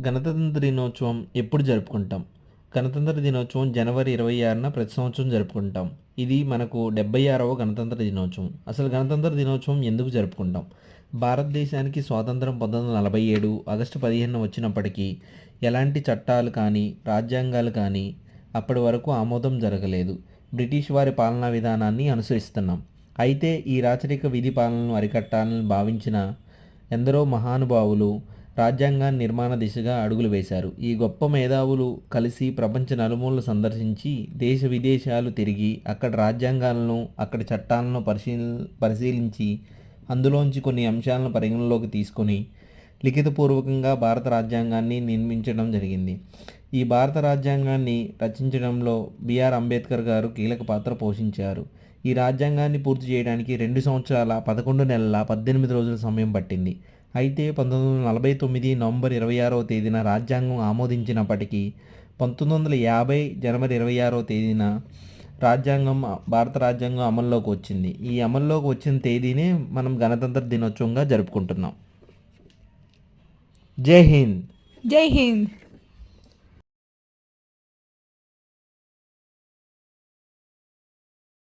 గణతంత్ర దినోత్సవం ఎప్పుడు జరుపుకుంటాం? గణతంత్ర దినోత్సవం జనవరి ఇరవై ఆరున ప్రతి సంవత్సరం జరుపుకుంటాం. ఇది మనకు డెబ్బై ఆరవ గణతంత్ర దినోత్సవం. అసలు గణతంత్ర దినోత్సవం ఎందుకు జరుపుకుంటాం? భారతదేశానికి స్వాతంత్రం పంతొమ్మిది వందల నలభై ఏడు ఆగస్టు పదిహేను వచ్చినప్పటికీ ఎలాంటి చట్టాలు కానీ రాజ్యాంగాలు కానీ అప్పటి వరకు ఆమోదం జరగలేదు. బ్రిటిష్ వారి పాలనా విధానాన్ని అనుసరిస్తున్నాం. అయితే ఈ రాచరిక విధి పాలనను అరికట్టాలని భావించిన ఎందరో మహానుభావులు రాజ్యాంగాన్ని నిర్మాణ దిశగా అడుగులు వేశారు. ఈ గొప్ప మేధావులు కలిసి ప్రపంచ నలుమూలలు సందర్శించి దేశ విదేశాలు తిరిగి అక్కడ రాజ్యాంగాలను అక్కడి చట్టాలను పరిశీలి పరిశీలించి అందులోంచి కొన్ని అంశాలను పరిగణలోకి తీసుకొని లిఖితపూర్వకంగా భారత రాజ్యాంగాన్ని నిర్మించడం జరిగింది. ఈ భారత రాజ్యాంగాన్ని రచించడంలో బిఆర్ అంబేద్కర్ గారు కీలక పాత్ర పోషించారు. ఈ రాజ్యాంగాన్ని పూర్తి చేయడానికి రెండు సంవత్సరాల పదకొండు నెలల పద్దెనిమిది రోజుల సమయం పట్టింది. అయితే పంతొమ్మిది వందల నలభై తొమ్మిది నవంబర్ ఇరవై ఆరవ తేదీన రాజ్యాంగం ఆమోదించినప్పటికీ పంతొమ్మిది వందల యాభై జనవరి ఇరవై ఆరవ తేదీన రాజ్యాంగం భారత రాజ్యాంగం అమల్లోకి వచ్చింది. ఈ అమల్లోకి వచ్చిన తేదీనే మనం గణతంత్ర దినోత్సవంగా జరుపుకుంటున్నాం. జై హింద్. జై హింద్.